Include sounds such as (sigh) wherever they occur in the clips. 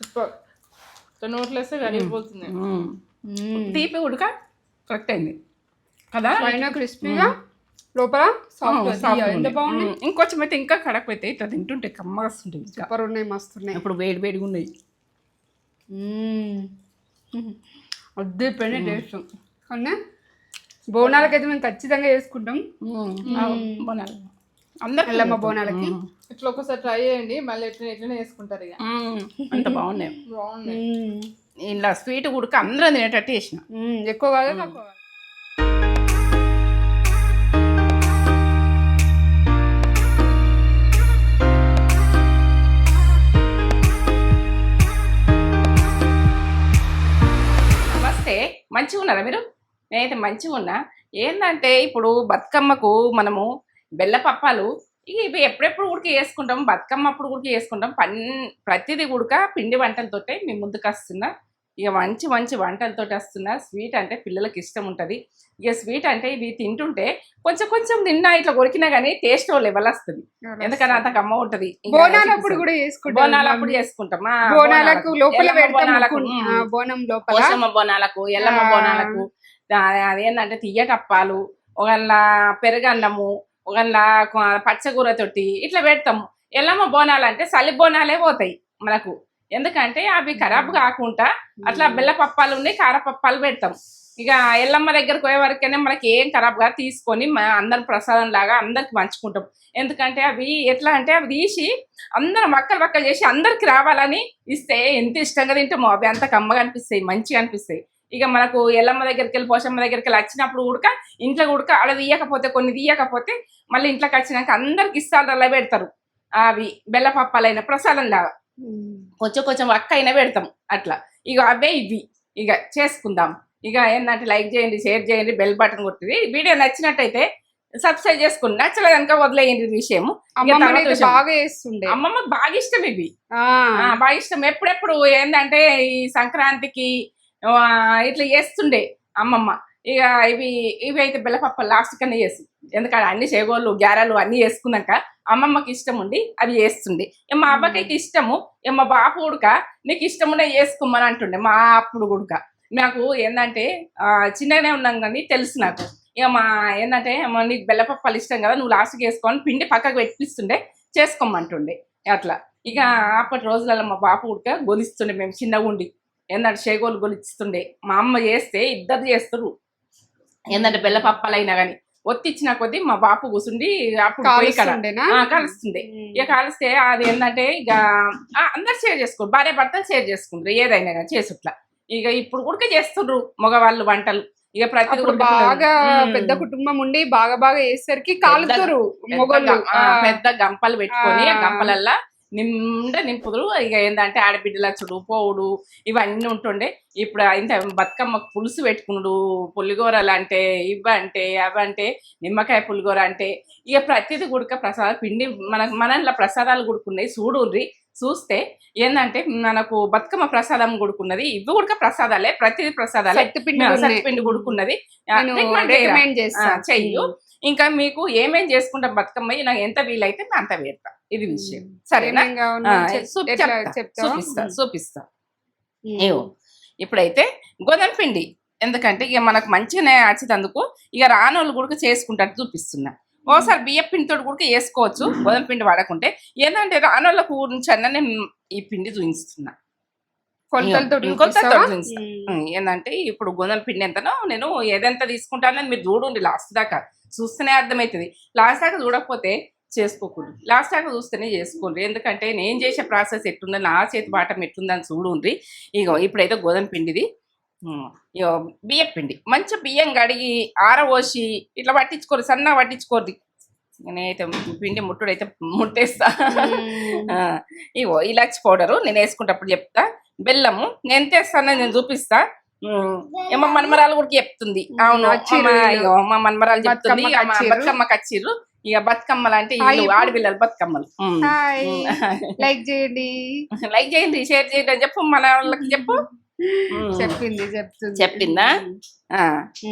Super నోట్లో వేస్తే కరిగిపోతుంది తీపి ఉడక కరెక్ట్ అయింది కదా పైన క్రిస్పీగా లోపల ఎంత బాగుంది ఇంకొంచెం అయితే ఇంకా కడకపోతే ఇట్లా తింటుంటే కమ్మగా వస్తుంటాయి సూపర్ ఉన్నాయి మస్తు ఉన్నాయి ఇప్పుడు వేడి వేడిగా ఉన్నాయి అద్దరిపోయిన టేస్ట్ కానీ బోనాలకైతే మేము ఖచ్చితంగా చేసుకుంటాం బోనాలు అందరు ఎల్లమ్మ బోనాలకి. ఇట్లా ఒకసారి ట్రై చేయండి మళ్ళీ ఎట్లా ఎట్లనే వేసుకుంటారు ఇక. అంత బాగున్నాయి. బాగుంది మ్మ్. ఇలా స్వీట్ ఉడక అందరం తినేటట్టు చేసిన. ఎక్కువ కాదు తక్కువ కాదు. నమస్తే. మంచిగా ఉన్నారా మీరు? నేనైతే మంచిగా ఉన్నా ఏంటంటే ఇప్పుడు బతుకమ్మకు మనము బెల్లపప్పాలు ఇక ఇవి ఎప్పుడెప్పుడు ఉడికి వేసుకుంటాం బతుకమ్మ అప్పుడు ఉడికి వేసుకుంటాం పన్ ప్రతిదీ ఉడక పిండి వంటలతోటే మీ ముందుకు వస్తున్నా. ఇక మంచి మంచి వంటలతో వస్తున్నా. స్వీట్ అంటే పిల్లలకి ఇష్టం ఉంటుంది. ఇక స్వీట్ అంటే ఇవి తింటుంటే కొంచెం కొంచెం తిన్నా ఇట్లా కొరికినా కానీ టేస్ట్ లెవెల్ వస్తుంది. ఎందుకని అంత కమ్మ ఉంటది. బోనాలప్పుడు కూడా చేసుకుంటాం బోనాలప్పుడు చేసుకుంటాం. బోనాలకు లోపల బోనాలకు, బోనం లోపల. బోనాలకు ఎల్లమ్మ. బోనాలకు. అదేంటంటే తీయటప్పాలు ఒకళ్ళ పెరుగన్నము ఒకళ్ళ పచ్చగూర తోటి ఇట్లా పెడతాము. ఎల్లమ్మ బోనాలు అంటే చలి బోనాలే పోతాయి మనకు. ఎందుకంటే అవి ఖరాబ్ కాకుండా అట్లా బెల్లపప్పాలు ఉన్నాయి కారపప్పాలు పెడతాం. ఇక ఎల్లమ్మ దగ్గరకు పోయే వరకనే మనకి ఏం ఖరాబ్గా తీసుకొని అందరం ప్రసాదం లాగా అందరికి పంచుకుంటాం. ఎందుకంటే అవి ఎట్లా అంటే అవి తీసి అందరం వక్కలు వక్కలు చేసి అందరికి రావాలని ఇస్తే ఎంత ఇష్టంగా తింటామో అవి అంత కమ్మగా అనిపిస్తాయి మంచిగా అనిపిస్తాయి. ఇక మనకు ఎల్లమ్మ దగ్గరికి వెళ్ళి పోషమ్మ దగ్గరికి వెళ్ళి వచ్చినప్పుడు ఉడక ఇంట్లో ఉడక అలా తీయకపోతే కొన్ని తీయకపోతే మళ్ళీ ఇంట్లోకి వచ్చినాక అందరికి ఇస్తాలు అలా పెడతారు. అవి బెల్లపప్పాలైన ప్రసాదం లాగా. కొంచెం కొంచెం వక్క అయినా పెడతాం అట్లా. ఇక అవే ఇవి. ఇక చేసుకుందాం. ఇక ఏంటంటే లైక్ చేయండి షేర్ చేయండి బెల్ బటన్ కొట్టింది వీడియో నచ్చినట్టయితే సబ్స్క్రైబ్ చేసుకోండి నచ్చలేదు కనుక వదిలేయండి అమ్మమ్మ విషయం. బాగా చేస్తుండే. అమ్మమ్మకి బాగా ఇష్టం ఇవి. బాగా ఇష్టం. ఎప్పుడెప్పుడు ఏంటంటే ఈ సంక్రాంతికి ఇట్లా చేస్తుండే అమ్మమ్మ. ఇక ఇవి ఇవి అయితే బెల్లపప్ప లాస్ట్ కన్నా చేసి ఎందుకంటే అన్ని చేగోళ్ళు గ్యారాలు అన్ని చేసుకున్నాక అమ్మమ్మకి ఇష్టం ఉండి అవి చేస్తుండే. మా అబ్బకైతే ఇష్టము. మా బాపు ఉడక నీకు ఇష్టమునే చేసుకోమని అంటుండే మా అప్పుడు ఉడక. నాకు ఏంటంటే చిన్నగానే ఉన్నాం కానీ తెలుసు నాకు. ఇక మా ఏంటంటే "అమ్మ, నీకు బెల్లపప్పాలు ఇష్టం కదా నువ్వు లాస్ట్కి వేసుకొని పిండి పక్కకు పెట్టిస్తుండే చేసుకోమంటుండే అట్లా. ఇక అప్పటి రోజులలో మా బాపు ఉడక గొలిస్తుండే మేము చిన్నగా ఉండి. ఏంటంటే చేగోలు గొలిస్తుండే మా అమ్మ చేస్తే ఇద్దరు చేస్తారు. ఏంటంటే బెల్లపప్పాలైనా కానీ ఒత్తిచ్చిన కొద్దీ మా బాపు కూర్చుండి అప్పుడు కలుస్తుండే. ఇక కలిస్తే అది ఏంటంటే ఇక అందరు షేర్ చేసుకోరు భార్య భర్తలు షేర్ చేసుకుంటారు ఏదైనా కానీ చేసుట్లా. ఇక ఇప్పుడు కూడా చేస్తుండ్రు మగవాళ్ళు వంటలు. ఇక ప్రతి బాగా పెద్ద కుటుంబం ఉండి బాగా బాగా వేసరికి కాలుతారు మొగలు పెద్ద గంపలు పెట్టుకొని. గంపలల్లా నిండా నింపుదురు. ఇక ఏంటంటే ఆడబిడ్డల చుడు పోవుడు ఇవన్నీ ఉంటుండే. ఇప్పుడు ఇంత బతుకమ్మ పులుసు పెట్టుకున్నాడు పులిగోరలు అంటే ఇవంటే అవంటే నిమ్మకాయ పులిగోర అంటే ఇక ప్రతిది గుడక ప్రసాద పిండి మన మనలో ప్రసాదాలు గుడుకున్నాయి. చూడుర్రి చూస్తే ఏంటంటే మనకు బతుకమ్మ ప్రసాదం గుడుకున్నది. ఇవి కూడా ప్రసాదాలే ప్రతిది ప్రసాదాలే. పిండి గుడుకున్నది. చెయ్యు. ఇంకా మీకు ఏమేం చేసుకుంటాం బతుకమ్మ నాకు ఎంత వీలైతే నేను అంత వేస్తా ఇది విషయం. సరేనా? చూపిస్తా చూపిస్తా. ఏవో ఇప్పుడైతే గోధుమ పిండి. ఎందుకంటే ఇక మనకు మంచిగానే వచ్చేటందుకు ఇక రానోళ్ళు కూడా చేసుకుంటారు చూపిస్తున్నా. ఓసారి బియ్య పిండితో కూడా వేసుకోవచ్చు గోధుమ పిండి వాడకుంటే. ఏంటంటే రానోళ్ళకు నుంచి అన్న నేను ఈ పిండి చూపిస్తున్నా కొలతలతో కొలతలతో ఏంటంటే ఇప్పుడు గోధుమ పిండి ఎంతనో నేను ఏదెంత తీసుకుంటానని మీరు చూడండి లాస్ట్ దాకా. చూస్తేనే అర్థమవుతుంది లాస్ట్ దాకా చూడకపోతే చేసుకోకూడదు. లాస్ట్ దాకా చూస్తేనే చేసుకోండి ఎందుకంటే నేను చేసే ప్రాసెస్ ఎట్లుందో నా చేతి బాటం ఎట్లుందని చూడండి ఇగో ఇప్పుడైతే గోధుమ పిండిది. బియ్యం పిండి. మంచి బియ్యం కడిగి ఆరబోసి ఇట్లా పట్టించుకోరు సన్నగా పట్టించుకోర్రి. నేనైతే పిండి ముట్టుడైతే ముట్టేస్తా. ఇగో ఇలాచి పౌడరు నేను వేసుకుంటప్పుడు చెప్తా. బెల్లము నేను ఎంత వేస్తానో నేను చూపిస్తా. ఏమో మనమరాలు కూడా చెప్తుంది. అవును మా మనమరాలు చెప్తుంది. బతుకమ్మ ఇక మా కచ్చిర్రు. ఇక బతుకమ్మలు అంటే. ఆడపిల్లలు బతుకమ్మలు. లైక్ చేయండి. లైక్ చేయండి షేర్ చేయండి అని చెప్పు మన వాళ్ళకి చెప్పు. (laughs) చెప్పింది చెప్తుంది. చెప్పిందా? ఆ,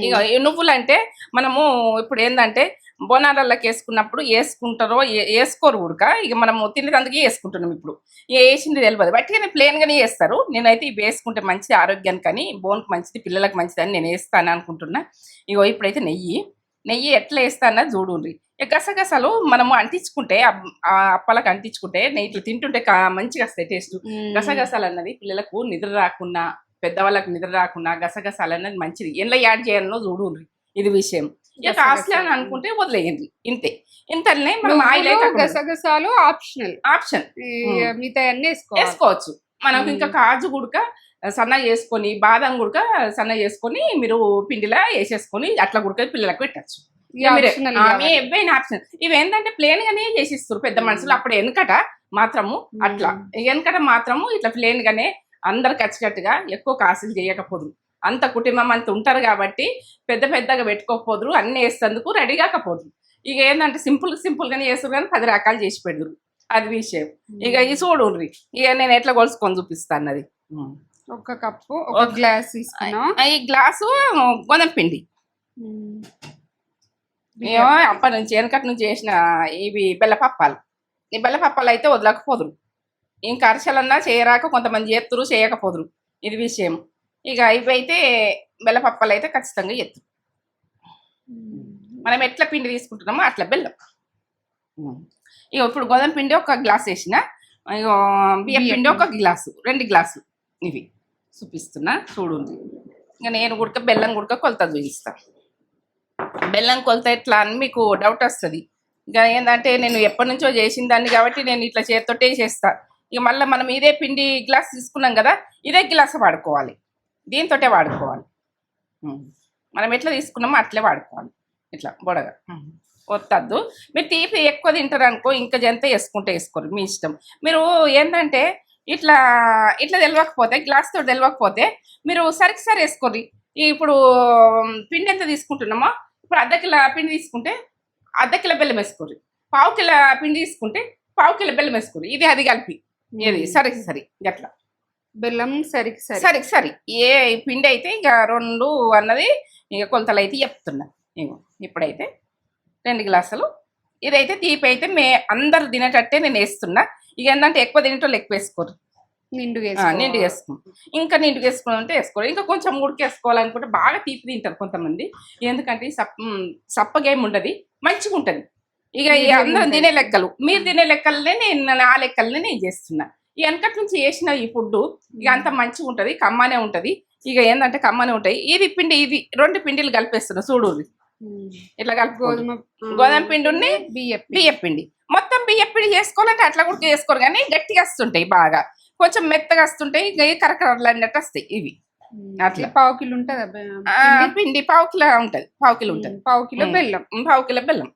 ఇక నువ్వులు అంటే మనము ఇప్పుడు ఏంటంటే బోనాలకి వేసుకున్నప్పుడు వేసుకుంటారో వేసుకోరు ఉడక. ఇక మనము తినేదందుకే వేసుకుంటున్నాం ఇప్పుడు. ఇక వేసింది తెలియదు బట్టిగానే ప్లేన్ గానే వేస్తారు. నేనైతే ఇవి వేసుకుంటే మంచిది ఆరోగ్యానికి అని బోన్కి మంచిది పిల్లలకు మంచిది అని నేను వేస్తాను అనుకుంటున్నా. ఇగో ఇప్పుడైతే నెయ్యి. నెయ్యి ఎట్లా వేస్తానా చూడుండ్రి గసగసాలు మనము అంటించుకుంటే ఆ అప్పలకు అంటించుకుంటే నెయ్యి తింటుంటే మంచిగా వస్తాయి టేస్ట్. గసగసాలు అన్నది పిల్లలకు నిద్ర రాకుండా పెద్దవాళ్ళకి నిద్ర రాకుండా గసగసాలు అన్నది మంచిది. ఎలా యాడ్ చేయాలనో చూడుండ్రి ఇది విషయం. ఇక. కాస్ట్లీ అని అనుకుంటే వదిలేయండి. ఇంతే. ఇంతనే మనం ఆయిల్ అయితే గసగసాలు ఆప్షనల్. ఆప్షన్. మిగతా అన్ని వేసుకోవచ్చు. మనకు. ఇంకా కాజు గుడక సన్న చేసుకొని బాదం గుడక సన్న చేసుకొని మీరు పిండిలా వేసేసుకొని అట్లా గుడక పిల్లలకు పెట్టచ్చు. ఇవి optional ఇవి ఆప్షన్ ఏంటంటే ప్లేన్ గానే చేసిస్తారు పెద్ద మనుషులు. అప్పుడు వెనకట మాత్రము అట్లా. వెనకట మాత్రము ఇట్లా ప్లేన్ గానే అందరు కచ్చికట్టుగా ఎక్కువ కాసులు చేయకపోదు అంత కుటుంబం అంత ఉంటారు కాబట్టి పెద్ద పెద్దగా పెట్టుకోకపోదురు. అన్ని వేసేందుకు రెడీ కాకపోదు ఇక ఏంటంటే సింపుల్ సింపుల్ గానే చేస్తారు కానీ పది రకాలు చేసి పెడదురు. అది విషయం. ఇక ఈ చూడుర్రి. ఇక నేను ఎట్లా కొలుసుకొని చూపిస్తాను అది ఒక కప్పు ఒక గ్లాస్ ఈ గ్లాసు గోధుమ పిండి. ఏమో అప్పటి నుంచి వెనకటి నుంచి చేసిన ఇవి బెల్లపప్పాలు ఈ బెల్లపప్పాలు అయితే వదలకపోదురు. ఇంకా అరిసెలన్నా చేయరాక కొంతమంది చేస్తురు చేయకపోదురు. ఇది విషయం. ఇక ఇవి అయితే బెల్లపప్పాలు అయితే ఖచ్చితంగా ఎత్తు మనం ఎట్లా పిండి తీసుకుంటున్నామో అట్లా బెల్లం. ఇక ఇప్పుడు గోధుమ పిండి ఒక గ్లాస్ వేసిన బియ్యం పిండి ఒక గ్లాసు రెండు గ్లాసులు ఇవి. చూపిస్తున్నా చూడండి ఇంకా నేను గుడక బెల్లం గుడక కొలత చూపిస్తా. బెల్లం కొలత ఎట్లా అని మీకు డౌట్ వస్తుంది. ఇంకా ఏంటంటే నేను ఎప్పటి నుంచో చేసిన దాన్ని కాబట్టి నేను ఇట్లా చేతితోటే చేస్తాను ఇక మళ్ళీ మనం ఇదే పిండి గ్లాస్ తీసుకున్నాం కదా ఇదే గ్లాస్ వాడుకోవాలి. దీంతోటే వాడుకోవాలి. మనం ఎట్లా తీసుకున్నామో అట్లే వాడుకోవాలి. ఇట్లా బొడగా. వద్దద్దు మీరు తీపి ఎక్కువ తింటారు అనుకో ఇంకా జంత వేసుకుంటే వేసుకోరు మీ ఇష్టం. మీరు ఏంటంటే ఇట్లా ఇట్లా తెలియకపోతే గ్లాస్ తోటి తెలియకపోతే మీరు సరికి సరి వేసుకోరు ఇప్పుడు పిండి ఎంత తీసుకుంటున్నామో ఇప్పుడు అర్ధ కిలో పిండి తీసుకుంటే అర్ధ కిలో బెల్లం వేసుకోర్రి పావు కిలో పిండి తీసుకుంటే పావు కిలో బెల్లం వేసుకోర్రి ఇది అది కలిపి. ఏది? సరికి సరి. గట్లా. బెల్లం సరికి సరి. సరే సరే. ఏ పిండి అయితే ఇక రెండు అన్నది ఇక కొలతలు అయితే చెప్తున్నా. ఇగో ఇప్పుడైతే రెండు గ్లాసులు. ఇదైతే తీపి అయితే మే అందరు తినేటట్టే నేను వేస్తున్నా. ఇక ఏంటంటే ఎక్కువ తినేటోళ్ళు ఎక్కువ వేసుకోరు. నిండుగా వేసుకోవాలి. నిండుగా వేసుకో ఇంకా నిండుగా వేసుకోవాలంటే వేసుకోరు ఇంకా కొంచెం ఉడికేసుకోవాలనుకుంటే బాగా తీపి తింటారు కొంతమంది. ఎందుకంటే సప్ సప్పగా ఏమి ఉండదు మంచిగా ఉంటుంది. ఇక అందరం. తినే లెక్కలు మీరు తినే లెక్కలనే నేను ఆ లెక్కలనే నేను చేస్తున్నా. ఈ వెనకటి నుంచి చేసిన ఈ ఫుడ్ ఇక అంత మంచిగా ఉంటది కమ్మానే ఉంటది. ఇక ఏంటంటే కమ్మానే ఉంటాయి. ఇది పిండి ఇది రెండు పిండిలు కలిపేస్తున్నా చూడు. ఇట్లా కలుపుకోదు గోధుమ గోధుమ పిండి ఉంది బియ్యం బియ్య పిండి మొత్తం బియ్య పిండి చేసుకోవాలంటే అట్లా కూడా చేసుకోరు కానీ గట్టిగా వస్తుంటాయి బాగా. కొంచెం మెత్తగా వస్తుంటాయి ఇక కరకరలు అన్నట్టు వస్తాయి ఇవి. అట్లా. పావు కిలో ఉంటది? పిండి? పావు కిలో ఉంటది. పావు కిలో ఉంటది. పావు కిలో. బెల్లం. పావు కిలో బెల్లం.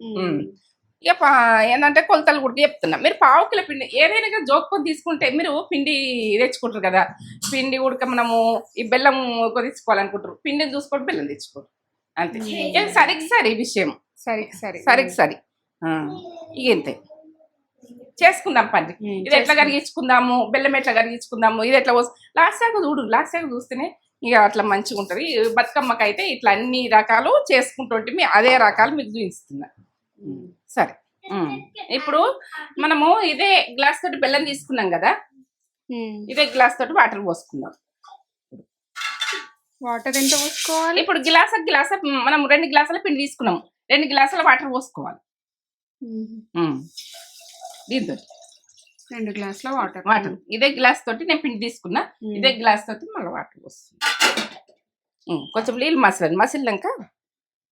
ఇక ఏంటంటే కొలతలు కూడా చెప్తున్నా. మీరు పావు కిలో పిండి ఏదైనా కానీ జోక్కొని తీసుకుంటే మీరు పిండి తెచ్చుకుంటారు కదా. పిండి ఉడక మనము ఈ బెల్లం తీసుకోవాలనుకుంటారు. పిండిని చూసుకొని బెల్లం తెచ్చుకోరు. అంతే. సరికి సరి విషయం. సరి సరి. సరికి సరి. ఇక ఇంతే. చేసుకుందాం పని ఇది ఎట్లా కరిగించుకుందాము? బెల్లం ఎట్లా కరిగించుకుందాము? ఇది ఎట్లా లాస్ట్ దాకా చూడు లాస్ట్ దాకా చూస్తేనే ఇక అట్లా మంచిగా ఉంటుంది. బతుకమ్మకి అయితే ఇట్లా అన్ని రకాలు చేసుకుంటుంటే మీ అదే రకాలు మీకు చూపిస్తున్నా. సరే. ఇప్పుడు మనము ఇదే గ్లాస్ తోటి బెల్లం తీసుకున్నాం కదా. ఇదే గ్లాస్ తోటి వాటర్ పోసుకుందాం. వాటర్ ఎంత పోసుకోవాలి? ఇప్పుడు గ్లాస్ గ్లాస్ మనం రెండు గ్లాసుల పిండి తీసుకున్నాం రెండు గ్లాసుల వాటర్ పోసుకోవాలి. దీంతో రెండు గ్లాసుల వాటర్. వాటర్. ఇదే గ్లాస్ తోటి నేను పిండి తీసుకున్నా. ఇదే గ్లాస్ తోటి మళ్ళీ వాటర్ పోస్తుంది. కొంచెం నీళ్ళు మసలండి. మసిలినాక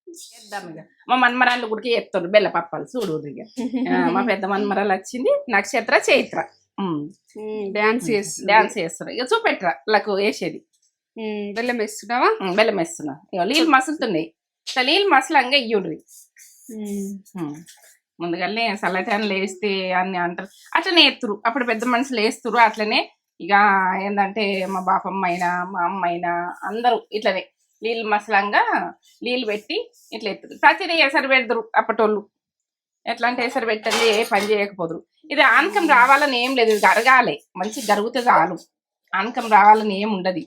చేద్దాం ఇక. మా మన్మరాళ్ళు గుడికి చెప్తారు బెల్ల పప్పాలు చూడు ఇక. (laughs) మా పెద్ద మన్మరాలు వచ్చింది. నక్షత్ర చైత్ర డాన్స్ చేస్తుంది. డాన్స్ చేస్తారు ఇక చూపెట్టరా. వాళ్ళకు వేసేది. బెల్లం వేస్తున్నావా? బెల్లం వేస్తున్నా. ఇక నీళ్ళు మసులుతున్నాయి. నీళ్ళు మసలంగా ఇయ్యుడ్రి. ముందుగానే చల్లటాన్లు వేస్తే అని అంటారు. అట్లనే ఎత్తురు. అప్పుడు పెద్ద మనుషులు వేస్తురు అట్లనే ఇక ఏంటంటే మా బాపమ్మ అయినా మా అమ్మ అయినా అందరూ ఇట్లనే నీళ్ళు మసలంగా నీళ్ళు పెట్టి ఇట్లా ఎత్తురు. ప్రతిదీ ఎసరు పెడతారు అప్పటోళ్ళు. ఎట్లా అంటే ఎసరు పెట్టండి ఏ పని చేయకపోదురు. ఇది ఆనకం రావాలని ఏం లేదు ఇది జరగాలి. మంచి జరుగుతే చాలు. ఆనకం రావాలని ఏం ఉండదు.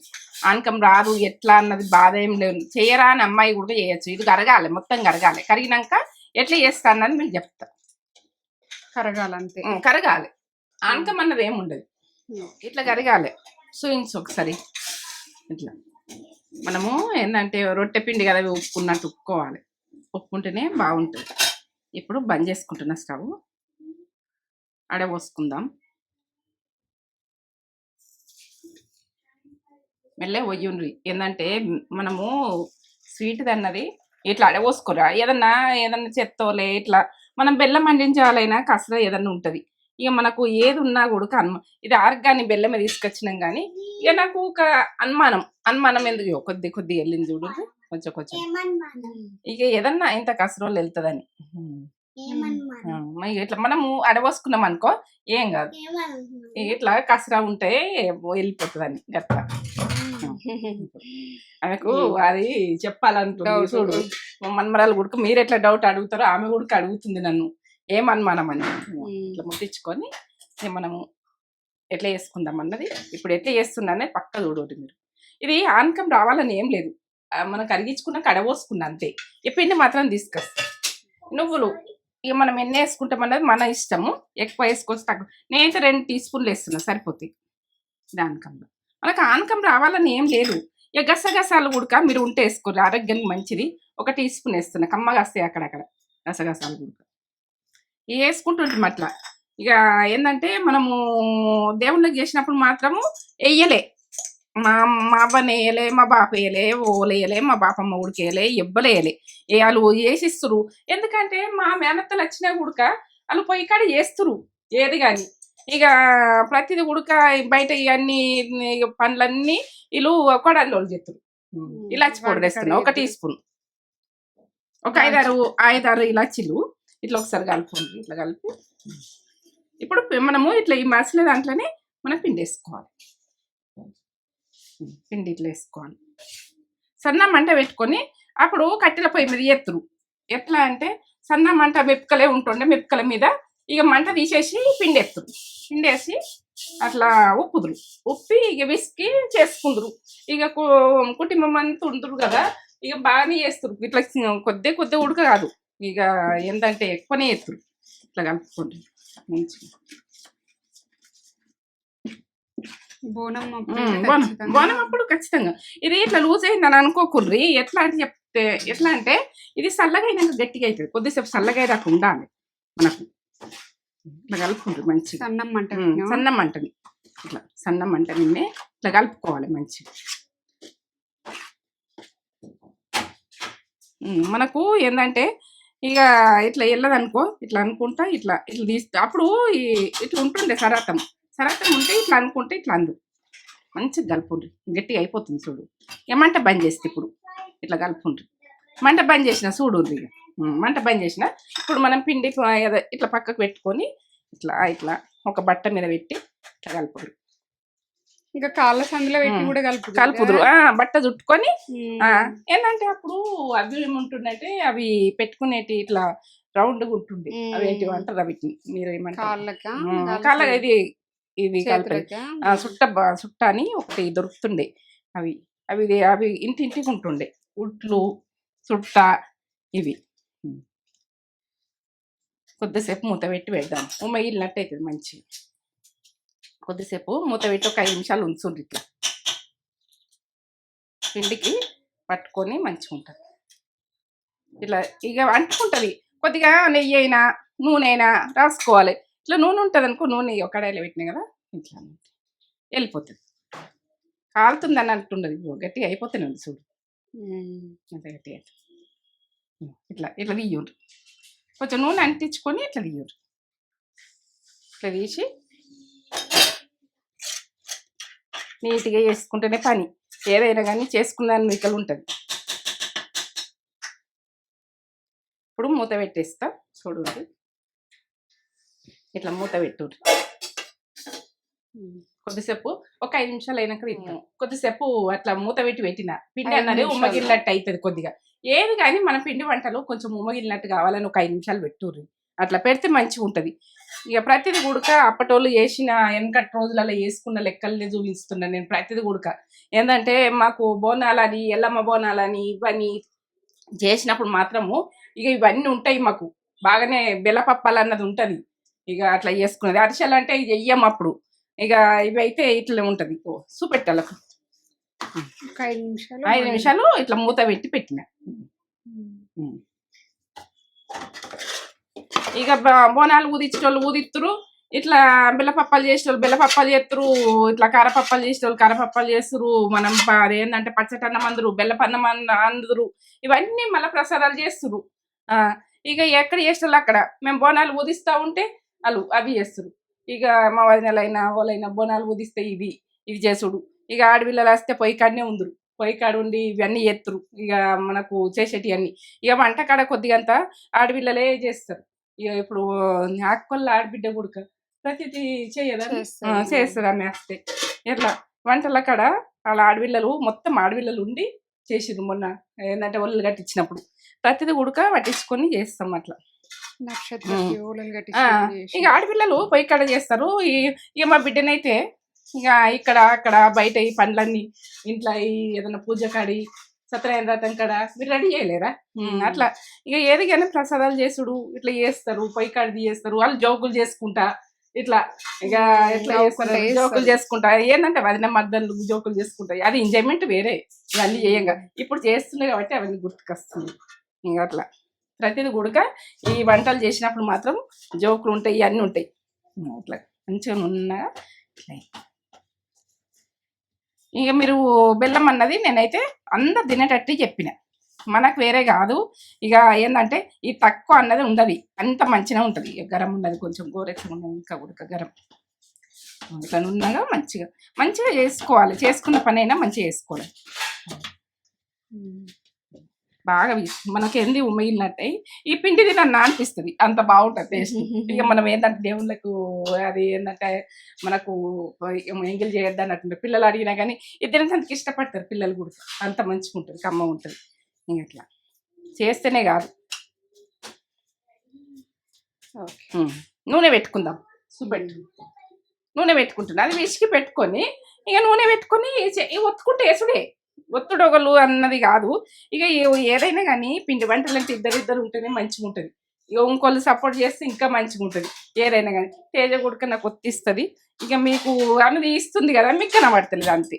ఆనకం రాదు ఎట్లా అన్నది బాధ ఏం లేదు. చేయరా అని అమ్మాయి కూడా చేయొచ్చు. ఇది కరగాలి మొత్తం గరగాలి కరిగినాక ఎట్లా చేస్తా అన్నది మీకు చెప్తా. కరగాలంతే. కరగాలి. ఆనకం అన్నది ఏముండదు. ఇట్లా కరగాలి. చూయించు ఒకసారి. ఇట్లా. మనము ఏంటంటే రొట్టె పిండి కదా ఉప్పుకున్నట్టు ఉప్పుకోవాలి. ఉప్పుకుంటేనే బాగుంటుంది. ఇప్పుడు బంద్ చేసుకుంటున్నా స్టవ్. అడబోసుకుందాం మెల్లె పోయిండ్రి ఏంటంటే మనము స్వీట్ అన్నది ఇట్లా అడబోసుకోరా ఏదన్నా ఏదన్నా చెత్తోలే ఇట్లా మనం బెల్లం అందించాలైనా కసర ఏదన్నా ఉంటది. ఇక మనకు ఏది ఉన్నా కూడా అన్మ ఇది ఆర్గాని బెల్లమే తీసుకొచ్చినాం కానీ ఇక నాకు ఒక అనుమానం. అనుమానం ఎందుకు కొద్ది కొద్ది వెళ్ళింది చూడు. కొంచెం కొంచెం. ఇక ఏదన్నా ఇంత కసరోళ్ళు వెళ్తుందని. ఇట్లా మనము అడవసుకున్నాం అనుకో ఏం కాదు. ఇక ఇట్లా కసరా ఉంటే వెళ్ళిపోతుందని గట్లా (laughs) ఆమెకు అది చెప్పాలంటుంది Doubt. చూడు. మన్మరాలు గుడికి మీరు ఎట్లా డౌట్ అడుగుతారో ఆమె కూడా అడుగుతుంది నన్ను. ఏమనుమానం అని? ఇట్లా ముట్టించుకొని మనము ఎట్లా చేసుకుందాం అన్నది. ఇప్పుడు ఎట్లా చేస్తున్నానే పక్క చూడరు మీరు. ఇది ఆనకం రావాలని ఏం లేదు. మనం కరిగించుకున్న కడవోసుకున్నా అంతే. ఈ పిండి మాత్రం తీసుకొస్తా నువ్వులు. ఇక మనం ఎన్ని వేసుకుంటాం అన్నది మన ఇష్టము. ఎక్కువ వేసుకోవచ్చు తక్కువ. నేనైతే రెండు టీ స్పూన్లు వేస్తున్నా సరిపోతాయి. దానికంలో మనకు ఆనకం రావాలని ఏం లేదు. ఇక గసగసాలు ఉడక మీరు ఉంటే వేసుకోరు ఆరోగ్యానికి మంచిది. ఒక టీ స్పూన్ వేస్తున్నా కమ్మగా వస్తాయి అక్కడక్కడ గసగసాలు ఉడక. ఇవి వేసుకుంటుంటాం అట్లా. ఇక ఏంటంటే మనము దేవుళ్ళకి చేసినప్పుడు మాత్రము వెయ్యలే మా మా అవ్వని వేయలే మా బాప వేయలే ఓలేయలే మా బాపమ్మ ఉడికేయలే ఎవ్వలేయలే ఏ వాళ్ళు వేసిస్తురు. ఎందుకంటే మా మేనత్తలు వచ్చినా ఉడక వాళ్ళు పొయ్యి కాడ చేస్తురు ఏది కానీ ఇక ప్రతిది ఉడక బయట ఇవన్నీ పండ్లన్నీ వీళ్ళు కొడాలి చేస్తారు ఇలాచి పౌడర్ వేస్తున్నా ఒక టీ స్పూన్ ఒక ఐదారు ఐదారు ఇలాచీలు ఇట్లా ఒకసారి కలుపుకోండి ఇట్లా కలిపి. ఇప్పుడు మనము ఇట్లా ఈ మసాలా దాంట్లోనే మనం పిండి వేసుకోవాలి పిండి ఇట్లా వేసుకోవాలి. సన్న మంట పెట్టుకొని అప్పుడు కట్టెల పొయ్యి మీద ఎత్తురు. ఎట్లా అంటే సన్న మంట మెప్పుకలే ఉంటుండే మెప్పుకల మీద ఇక మంట తీసేసి పిండి ఎత్తురు. పిండి వేసి అట్లా ఉప్పుదురు. ఉప్పి ఇక విసికి చేసుకుందరు. ఇక కుటుంబం అంతా ఉండరు కదా ఇక బాగానే చేస్తారు. ఇట్లా కొద్ది కొద్ది ఉడక కాదు. ఇక ఏంటంటే ఎక్కువనే ఎత్తురు. ఇట్లా కలుపుకుంటారు మంచిగా. బోనం అప్పుడు ఖచ్చితంగా. ఇది ఇట్లా లూజ్ అయిందని అనుకోకుర్రి. ఎట్లా అంటే చెప్తే ఎట్లా అంటే ఇది చల్లగా అయినాక గట్టిగా అవుతుంది కొద్దిసేపు చల్లగా అయ్యాక ఉండాలి మనకు. ఇట్లా కలుపుకుంటారు మంచిగా. సన్నం మంట? సన్నం మంటని ఇట్లా సన్నం మంట నిన్నే ఇట్లా కలుపుకోవాలి మంచిగా. మనకు ఏంటంటే ఇక ఇట్లా వెళ్ళదనుకో ఇట్లా అనుకుంటా ఇట్లా ఇట్లా తీస్తే. అప్పుడు ఇట్లా ఉంటుండే సరాతం. సరాతం ఉంటే ఇట్లా అనుకుంటే ఇట్లా అందు. మంచిగా కలుపుండ్రి గట్టిగా అయిపోతుంది చూడు. ఇక మంట బంద్ చేస్తే ఇప్పుడు. ఇట్లా కలుపుండ్రి మంట బంద్ చేసిన చూడు ఇక. ఉమ్, మంట బంద్ చేసిన ఇప్పుడు మనం పిండి ఇట్లా పక్కకు పెట్టుకొని ఇట్లా ఇట్లా ఒక బట్ట మీద పెట్టి ఇట్లా కలుపురు ఇంకా కాళ్ళ సందులో పెట్టి. కూడా కలుపుతారు కలుపుదురు. బట్ట చుట్టుకొని ఏంటంటే అప్పుడు అవి ఏముంటుందంటే అవి పెట్టుకునేటి ఇట్లా రౌండ్ ఉంటుండే. ఉమ్. అవి? ఏంటి అంటారు వీటిని మీరు ఏమంటారు కాళ్ళ ఇది ఇది కలిపే? సుట్ట సుట్ట అని ఒకటి దొరుకుతుండే అవి. అవి అవి ఇంటింటికి ఉంటుండే. ఉట్లు సుట్ట ఇవి. కొద్దిసేపు మూత పెట్టి పెడదాం. ఉమ్మగిలినట్టు అవుతుంది మంచి కొద్దిసేపు మూత పెట్టి ఒక ఐదు నిమిషాలు ఉంచుండ్రి ఇట్లా. పిండికి పట్టుకొని మంచిగా ఉంటుంది. ఇట్లా ఇక అంటుకుంటుంది. కొద్దిగా నెయ్యి అయినా నూనె అయినా రాసుకోవాలి. ఇట్లా నూనె ఉంటుంది అనుకో నూనె ఒక కడాయిలో పెట్టినా కదా ఇట్లా. వెళ్ళిపోతుంది. కాలుతుంది అని అంటుండదు గట్టిగా అయిపోతూనే ఉంది చూడు. అంత గట్టిగా ఇట్లా ఇట్లా తీయరు కొంచెం నూనె అంటించుకొని ఇట్లా తీయరు ఇట్లా తీసి నీట్గా చేసుకుంటేనే పని. ఏదైనా కానీ చేసుకున్నాను మిక్కలు ఉంటుంది. ఇప్పుడు మూత పెట్టేస్తా. చూడండి ఇట్లా మూత పెట్టు కొద్దిసేపు ఒక ఐదు నిమిషాలు అయినాక తింటాం. కొద్దిసేపు అట్లా మూత పెట్టి పెట్టిన. పిండి అన్నది. ఉమ్మగిలినట్టు అవుతుంది కొద్దిగా. ఏది కానీ మన పిండి వంటలు కొంచెం ఉమ్మగిలినట్టు కావాలని ఒక ఐదు నిమిషాలు పెట్టుర్రి. అట్లా పెడితే మంచిగా ఉంటది. ఇక ప్రతిది గుడక అప్పటోళ్ళు చేసిన వెనకటి రోజులలో వేసుకున్న లెక్కల్ని చూపిస్తున్నా నేను ప్రతిది గుడక ఏంటంటే మాకు బోనాలని ఎల్లమ్మ బోనాలని ఇవన్నీ చేసినప్పుడు మాత్రము ఇక ఇవన్నీ ఉంటాయి మాకు. బాగానే బెల్లపప్పాలు అన్నది ఉంటది. ఇక అట్లా చేసుకునేది అరిసెలు అంటే ఇక వెయ్యం అప్పుడు. ఇక ఇవి అయితే ఇట్లా ఉంటది ఓ చూపెట్టాలకు. ఒక ఐదు నిమిషాలు ఐదు నిమిషాలు ఇట్లా మూత పెట్టి పెట్టిన. ఇక బోనాలు ఊదించేటోళ్ళు ఊదిత్తురు. ఇట్లా బెల్లపప్పాలు చేసేటోళ్ళు బెల్లపప్పాలు చేస్తురు ఇట్లా కారపప్పాలు చేసేటోళ్ళు కారపప్పాలు చేస్తురు. మనం అదేంటంటే పచ్చటన్నం అందరు బెల్లపన్నం అందురు. ఇవన్నీ మళ్ళీ ప్రసాదాలు చేస్తురు. ఆ, ఇక ఎక్కడ చేసేటోళ్ళు అక్కడ? మేము బోనాలు ఊదిస్తా ఉంటే వాళ్ళు అవి చేస్తురు ఇక మా వదినలైనా వాళ్ళైనా బోనాలు ఊదిస్తే ఇది ఇది చేసుడు. ఇక ఆడపిల్లలు వస్తే పొయ్యి కాడనే ఉందరు. పొయ్యి కాడ ఉండి ఇవన్నీ చేస్తురు ఇక మనకు చేసేటివి అన్ని ఇక వంట కాడ కొద్దిగంత ఆడపిల్లలే చేస్తారు. ఇక ఇప్పుడు అక్కళ్ళ ఆడబిడ్డ కొడుక ప్రతిదీ చేయదా? చేస్తారు. ఆమె వస్తే ఇట్లా వంటల కాడ వాళ్ళ ఆడపిల్లలు మొత్తం ఆడపిల్లలు ఉండి చేసిర్రు మొన్న. ఏంటంటే ఒళ్ళు కట్టించినప్పుడు. ప్రతిదీ ఉడక పట్టించుకొని చేస్తాం అట్లా. ఇక ఆడపిల్లలు పొయ్యి కాడ చేస్తారు. ఈ- ఇక మా బిడ్డనైతే ఇక ఇక్కడ అక్కడ బయట ఈ పండ్లన్నీ ఇంట్లో ఈ ఏదైనా పూజ కాడి సత్యనారాయణ రథం కాడ మీరు రెడీ చేయలేరా? అట్లా ఇక ఏదికైనా ప్రసాదాలు చేసుడు ఇట్లా చేస్తారు పొయ్యి కాడ చేస్తారు వాళ్ళు జోకులు చేసుకుంటా ఇట్లా ఇక ఎట్లా చేస్తారు. జోకులు చేసుకుంటా. ఏంటంటే వదిన మద్దలు జోకులు చేసుకుంటాయి అది ఎంజాయ్మెంట్ వేరే. ఇవన్నీ చేయంగా. ఇప్పుడు చేస్తున్నాయి కాబట్టి అవన్నీ గుర్తుకొస్తుంది ఇంకా అట్లా. ప్రతిది గుడక ఈ వంటలు చేసినప్పుడు మాత్రం జోకులు ఉంటాయి ఇవన్నీ ఉంటాయి. అట్లా మంచిగా ఉన్నగా ఇట్లా. ఇక మీరు బెల్లం అన్నది నేనైతే అందరు తినేటట్టు చెప్పిన. మనకు వేరే కాదు. ఇక ఏంటంటే ఈ తక్కువ అన్నది ఉండదు. అంత మంచిగా ఉంటుంది. ఇక గరం ఉన్నది కొంచెం గోరెచ్చగా ఉన్నది ఇంకా ఉడక గరం. ఇట్లా ఉన్నగా మంచిగా. మంచిగా చేసుకోవాలి. చేసుకున్న పని అయినా మంచిగా చేసుకోవాలి. బాగా మనకి ఏంది మిగిలినట్టే ఈ పిండి తినన్నా అనిపిస్తుంది. అంత బాగుంటుంది టేస్ట్. ఇక (laughs) మనం ఏంటంటే దేవుళ్ళకు అది ఏంటంటే మనకు ఎంగిల్ చేయొద్దు అన్నట్టు పిల్లలు అడిగినా కానీ ఇద్దరు అంతకి ఇష్టపడతారు పిల్లలు కూడా. అంత మంచిగా ఉంటుంది కమ్మ ఉంటుంది. ఇంక ఇట్లా చేస్తేనే కాదు. నూనె పెట్టుకుందాం. చూపెట్టు నూనె పెట్టుకుంటున్నా. అది విసికి పెట్టుకొని ఇక నూనె పెట్టుకొని ఒత్తుకుంటే వేసుడే. ఒత్తుడొగలు అన్నది కాదు. ఇక ఏదైనా కానీ పిండి వంటలు అంటే ఇద్దరిద్దరు ఉంటేనే మంచిగా ఉంటుంది ఇక ఇంకోళ్ళు సపోర్ట్ చేస్తే ఇంకా మంచిగా ఉంటుంది ఏదైనా కానీ తేజ కొడుక నాకు ఒత్తిస్తుంది. ఇక మీకు అన్నది ఇస్తుంది కదా మీకు కనబడతలేదు అంతే.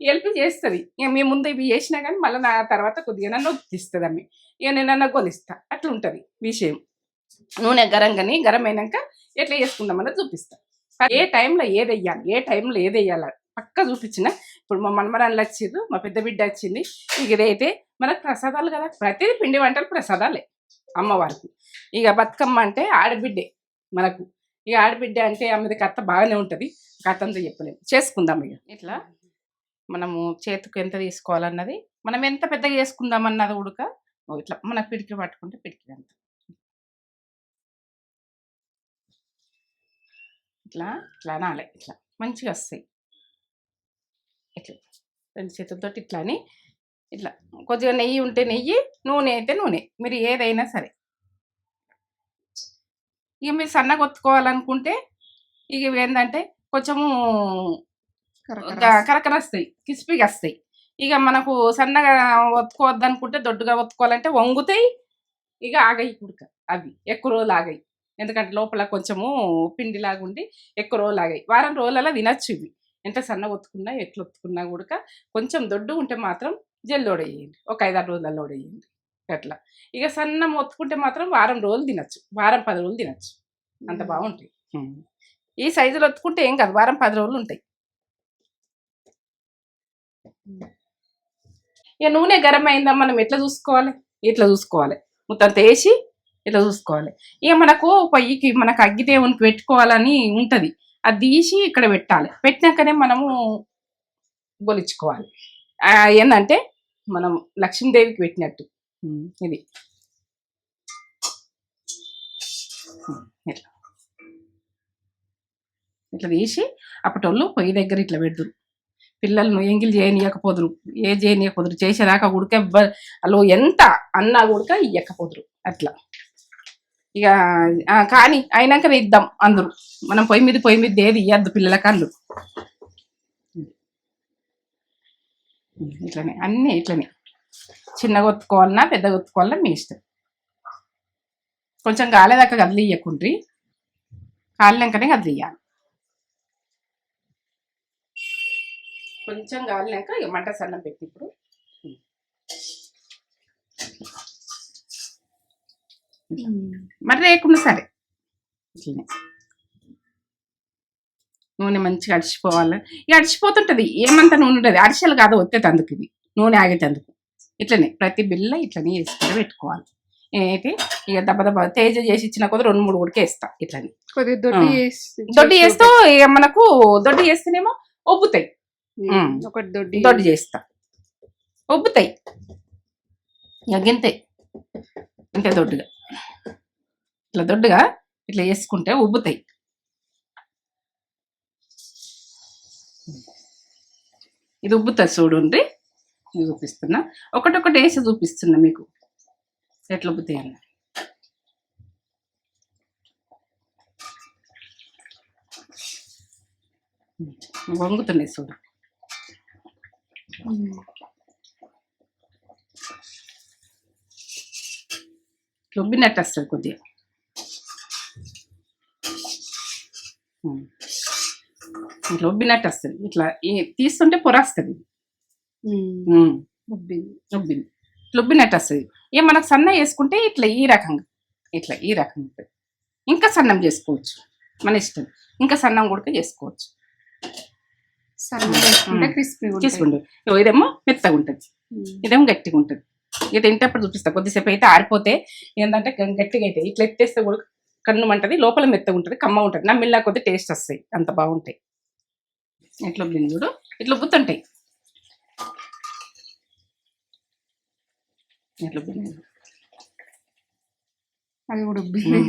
హెల్ప్ చేస్తుంది. ఇక మీ ముందు ఇవి చేసినా కానీ మళ్ళీ నా తర్వాత కొద్దిగా నన్ను ఒత్తిస్తుంది అమ్మి ఇక నేను నన్ను గొలిస్తా అట్లా ఉంటుంది విషయం. నూనె గరం కానీ గరం అయినాక ఎట్లా చేసుకుందామన్నది చూపిస్తా. ఏ టైంలో ఏది వేయాలి ఏ టైంలో ఏది వేయాలి పక్క చూపించిన ఇప్పుడు మా మనమరాళ్ళు వచ్చిర్రు మా పెద్ద బిడ్డ వచ్చింది ఇక ఇదైతే మనకు ప్రసాదాలు కదా ప్రతిదీ పిండి వంటలు ప్రసాదాలే అమ్మవారికి. ఇక బతుకమ్మ అంటే ఆడబిడ్డే మనకు. ఇక ఆడబిడ్డ అంటే ఆమెది కత్త బాగానే ఉంటుంది. కథంతా చెప్పలేము చేసుకుందాం ఇక. ఇట్లా మనము చేతికి ఎంత తీసుకోవాలన్నది? మనం ఎంత పెద్దగా చేసుకుందాం అన్నది ఉడక? ఇట్లా మన పిడికి పట్టుకుంటే పిడికి అంత. ఇట్లా? ఇట్లా నాలే ఇట్లా మంచిగా వస్తాయి. ఇట్లా రెండు చేతులతో ఇట్లా అని ఇట్లా. కొద్దిగా నెయ్యి ఉంటే నెయ్యి నూనె అయితే నూనె. మీరు ఏదైనా సరే. ఇక మీరు సన్నగా ఒత్తుకోవాలనుకుంటే ఇక ఇవి ఏంటంటే కొంచెము కరకర గా- కరకర వస్తాయి క్రిస్పీగా వస్తాయి. ఇక మనకు సన్నగా ఒత్తుకోవద్దు అనుకుంటే దొడ్డుగా ఒత్తుకోవాలంటే వంగుతాయి ఇక ఆగయి ఉడక అవి. ఎక్కువ రోజులు ఆగాయి. ఎందుకంటే లోపల కొంచెము పిండిలాగా ఉండి ఎక్కువ రోజులు ఆగాయి. వారం రోజులలో తినచ్చు ఇవి. ఎంత సన్నగా ఒత్తుకున్నా ఎట్లా ఒత్తుకున్నా కూడా కొంచెం దొడ్డు ఉంటే మాత్రం జల్లోడేయండి ఒక ఐదారు రోజులలో వేయండి అట్లా. ఇక సన్నం ఒత్తుకుంటే మాత్రం వారం రోజులు తినచ్చు. వారం పది రోజులు తినచ్చు. అంత బాగుంటాయి ఈ సైజులో ఒత్తుకుంటే ఏం కాదు. వారం పది రోజులు ఉంటాయి. ఇక నూనె గరం అయిందా? మనం ఎట్లా చూసుకోవాలి? ఇట్లా చూసుకోవాలి? మొత్తం వేసి ఇట్లా చూసుకోవాలి? ఇక మనకు పొయ్యికి మనకు అగ్గి దేవునికి పెట్టుకోవాలని ఉంటది. అది తీసి ఇక్కడ పెట్టాలి. పెట్టినాకనే మనము గొలుచుకోవాలి ఆ, ఏందంటే మనం లక్ష్మీదేవికి పెట్టినట్టు. ఇది. ఇట్లా ఇట్లా తీసి అప్పటోళ్ళు పొయ్యి దగ్గర ఇట్లా పెడుతురు. పిల్లలను ఎంగిల్ చేయనీయకపోదురు. ఏ చేయనీయకపోదురు. చేసేదాకా ఉడక అలో ఎంత అన్నా ఉడక ఇయ్యకపోదురు. అట్లా. ఇక కానీ అయినాకనే ఇద్దాం అందరూ. మనం పొయ్యి మీద పొయ్యి మీద ఏది ఇయ్యద్దు పిల్లల కళ్ళు. ఇట్లనే అన్నీ ఇట్లనే. చిన్నగా ఒత్తుకోవాలన్నా పెద్దగా ఒత్తుకోవాలన్నా మీ ఇష్టం. కొంచెం కాలేదాకా కదిలియకుండ్రి కాలినాకనే కదిలియాలి కొంచెం కాలినాక ఇక మంట సన్నం పెట్టి ఇప్పుడు మరి లేకుండా సరే. ఇట్లనే. నూనె మంచిగా అడిచిపోవాలి ఇక అడిచిపోతుంటది ఏమంత నూనె ఉంటుంది అరిసెలు కాదు వచ్చేది అందుకు ఇది నూనె ఆగేటందుకు. ఇట్లనే. ప్రతి బిల్ల ఇట్లనే వేసుకుంటూ పెట్టుకోవాలి. అయితే ఇక దెబ్బ దెబ్బ తేజ చేసి ఇచ్చిన కొద్ది రెండు మూడు ఉడికే వేస్తా ఇట్లని. కొద్దిగా దొడ్డి చేస్తూ ఇక మనకు దొడ్డి చేస్తేనేమో ఒబ్బుతాయి. ఒకటి దొడ్డి. దొడ్డి చేస్తా. ఒబ్బుతాయి. ఇక గింతే. ఇంతే దొడ్డుగా. ఇట్లా దొడ్డుగా ఇట్లా వేసుకుంటే ఉబ్బుతాయి. ఇది ఉబ్బుతుంది చూడండి ఇది చూపిస్తున్నా. ఒకటొకటి వేసి చూపిస్తున్నా మీకు. ఎట్లా ఉబ్బుతాయి అన్న. వంగుతున్నాయి చూడు. రుబ్బినట్టు వస్తుంది కొద్దిగా. ఇట్లా ఉబ్బినట్టు వస్తుంది ఇట్లా తీస్తుంటే పొర వస్తుంది ఉమ్. ఉబ్బింది. ఉబ్బింది ఇట్లా ఉబ్బినట్టు వస్తుంది ఇక మనకు సన్న వేసుకుంటే ఇట్లా ఈ రకంగా ఇట్లా ఈ రకంగా ఉంటుంది ఇంకా సన్నం చేసుకోవచ్చు మన ఇష్టం ఇంకా సన్నం కూడా చేసుకోవచ్చు ఉమ్. క్రిస్పీ చేసుకోండి ఇగో ఇదేమో మెత్తగా ఉంటుంది ఇదేమో గట్టిగా ఉంటుంది ఇక తింటప్పుడు చూపిస్తా. కొద్దిసేపు అయితే ఆరిపోతే ఏంటంటే గట్టిగా అయితే ఇట్లా ఎత్తేస్తే కూడా కన్ను మంటది లోపల మెత్తగా ఉంటుంది కమ్మ ఉంటుంది. నమ్మిల్లా కొద్ది టేస్ట్ వస్తాయి. అంత బాగుంటాయి. ఇట్లా చూడు? ఇట్లా ఉబ్బుతుంటాయి? ఇట్లా. అది కూడా ఉబ్బినాయి.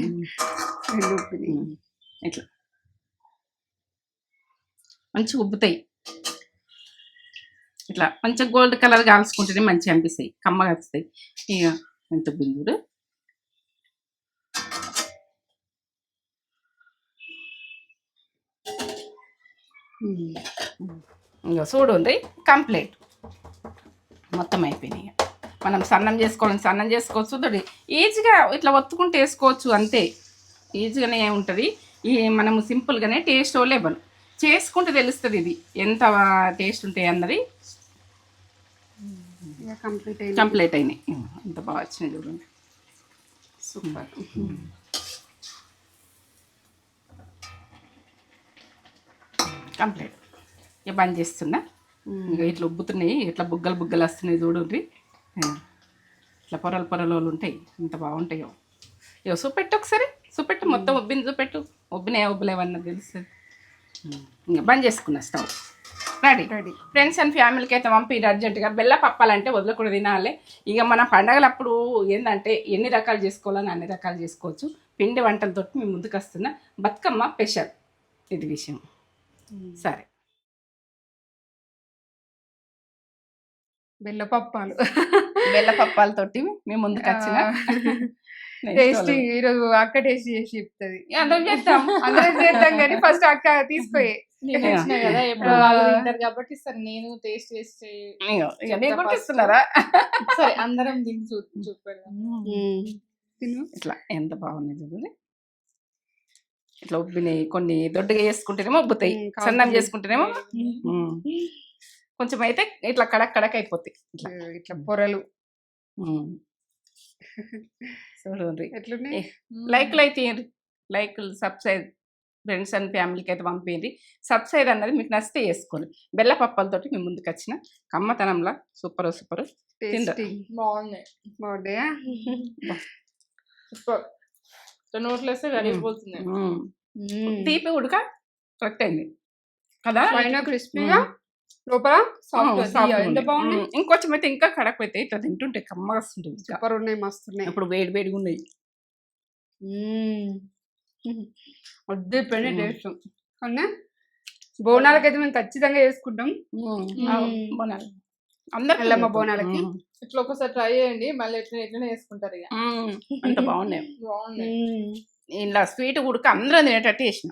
ఇట్లా మంచిగా ఉబ్బుతాయి. ఇట్లా మంచిగా గోల్డ్ కలర్ కాల్చుకుంటేనే మంచిగా అనిపిస్తాయి. కమ్మగా వస్తాయి ఇక ఎంత బిందుడు ఇంకా చూడండి కంప్లీట్. మొత్తం అయిపోయినాయి ఇక. మనం సన్నం చేసుకోవాలి సన్నం చేసుకోవచ్చు దొడి ఈజీగా ఇట్లా ఒత్తుకుంటే వేసుకోవచ్చు అంతే. ఈజీగానే ఉంటుంది. ఈ మనము సింపుల్గానే టేస్ట్ లెవెల్ చేసుకుంటే తెలుస్తుంది ఇది. ఎంత టేస్ట్ ఉంటాయి అన్నది. కంప్లీట్ అయింది కంప్లీట్ అయినాయి. ఎంత బాగా వచ్చినాయి చూడండి. సూపర్. కంప్లీట్. ఇక బంద్ చేస్తున్నా. ఇక ఇట్లా ఉబ్బుతున్నాయి. ఇట్లా బుగ్గలు బుగ్గలు వస్తున్నాయి చూడండి. ఇట్లా పొరలు పొరలు ఉంటాయి. ఎంత బాగుంటాయో. ఇక చూపెట్టు ఒకసారి. చూపెట్టు. మొత్తం ఉబ్బింది. చూపెట్టు. ఉబ్బినాయి? ఉబ్బలేవన్నది తెలుస్తుంది. ఇంకా బంద్ చేసుకున్నా stove. Ready. Ready. Friends and ఫ్యామిలీకి అయితే పంపి అర్జెంటుగా బెల్ల పప్పాలంటే వదలకూడదు తినాలి. ఇక మన పండగలప్పుడు ఏంటంటే ఎన్ని రకాలు చేసుకోవాలని అన్ని రకాలు చేసుకోవచ్చు. పిండి వంటలతో మేము ముందుకు వస్తున్నా బతుకమ్మ స్పెషల్. ఇది విషయం. సరే. బెల్లపప్పాలు. బెల్ల పప్పాలతోటి మేము ముందుకు వచ్చిన (laughs) టేస్టీ ఈరోజు అక్క టేస్ట్ చేసి చెప్తుంది. అందరం (laughs) చేస్తాం అందరం చేద్దాం కానీ ఫస్ట్ అక్క తీసుకోయే. కదా ఎప్పుడు తింటారు కాబట్టి సరే నేను టేస్ట్ చేసి. ఇస్తున్నారా (laughs) సరే అందరం తిని చూ చూపెడదాం. తిను. ఇట్లా ఎంత బాగున్నాయి చూడండి. ఇట్లా ఉబ్బినాయి కొన్ని దొడ్డుగా చేసుకుంటేనేమో ఉబ్బుతాయి. సన్నం. చేసుకుంటేనేమో. కొంచెం అయితే ఇట్లా కడక్ కడక్ అయిపోతాయి ఇట్లా ఇట్లా పొరలు. ఉమ్. (laughs) చూడండి. ఎట్లున్నాయి? లైక్లు అయితే లైక్ సబ్స్క్రైబ్ ఫ్రెండ్స్ అండ్ ఫ్యామిలీకి అయితే పంపింది సబ్స్క్రైబ్ అన్నది మీకు నచ్చితే వేసుకోండి బెల్ల పప్పాలతోటి మేము ముందుకు వచ్చిన కమ్మతనంలా సూపర్ సూపర్ బాగున్నాయి కరిగిపోతున్నాయి తీపి ఉడక కరెక్ట్ అయింది. కదా? క్రిస్పీగా లోపల? ఇంకొంచెం అయితే ఇంకా కడక్ అయితే ఇట్లా తింటుంటే కమ్మగా వస్తుంటుంది. సూపర్ ఉన్నాయి మస్తు ఉన్నాయి. ఇప్పుడు వేడి వేడిగా ఉన్నాయి. అద్దరిపోయిన మ్మ్. టేస్ట్. అవునా? బోనాలకైతే మేము ఖచ్చితంగా చేసుకుంటాం. బోనాలు. అందరు బోనాలకి. ఇట్లా ఒకసారి ట్రై చేయండి. మళ్ళీ ఎట్లా ఎట్లనే వేసుకుంటారు ఇక. అంత బాగున్నాయి. బాగున్నాయి. ఇలా స్వీట్ ఉడక అందరూ తినేటట్టు చేసిన.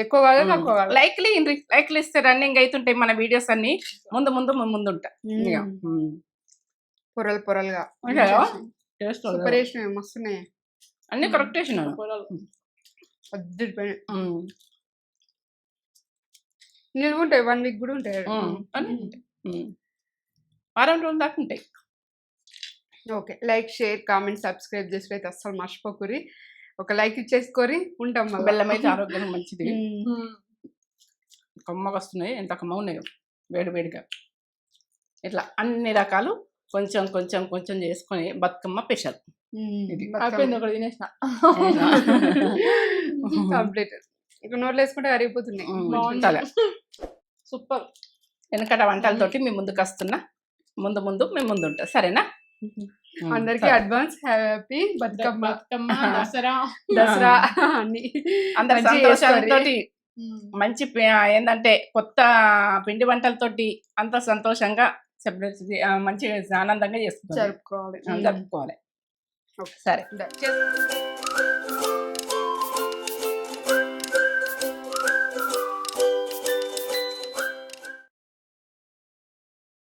ఎక్కువ కాదు తక్కువ కాదు. లైక్లీ లైక్లు ఇస్తే రన్నింగ్ అవుతుంటాయి మన వీడియోస్ అన్ని. ముందు ముందు ముందు. పొరలు పొరలుగా. సూపర్ మస్తున్నాయి. అన్ని కరెక్ట్ ఉమ్, నిల్వ ఉంటాయి. వన్ వీక్ కూడా ఉంటాయి. వారం రోజులు దాకా ఉంటాయి. Okay. Like share comment subscribe చేసుకుని అస్సలు మర్చిపోకురి ఒక లైక్ ఇచ్చేసుకొని ఉంటాం. బెల్లం అయితే ఆరోగ్యం మంచిది. కమ్మగా వస్తున్నాయి ఎంత కమ్మ ఉన్నాయి. వేడి వేడిగా. ఇట్లా అన్ని రకాలు కొంచెం కొంచెం కొంచెం చేసుకొని బతుకమ్మ స్పెషల్. అయిపోయింది ఒకటి తినేసిన. కంప్లీట్. ఇక నోట్లో వేసుకుంటే అరిగిపోతున్నాయి. సూపర్. వెనకట వంటలతోటి మీ ముందుకు వస్తున్నా. ముందు ముందు మీ ముందు ఉంటా సరేనా అందరికి. Advance happy Bathukamma. Bathukamma (laughs) Dasara. Dasara అన్ని అందరి మంచిగా సంతోషాలతో ఉమ్. మంచి ఏంటంటే కొత్త పిండి వంటలతోటి అంత సంతోషంగా సెలబ్రేట్ మంచిగా ఆనందంగా చేసుకుంటారు. జరుపుకోవాలి. జరుపుకోవాలి. సరే.